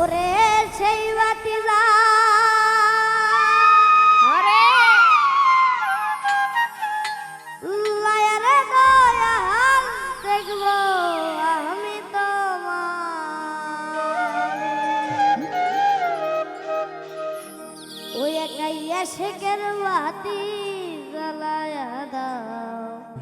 ওরে সেই বাতি যা শেখের বাতি জ্বালায়া দাও।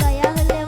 দয়া হলে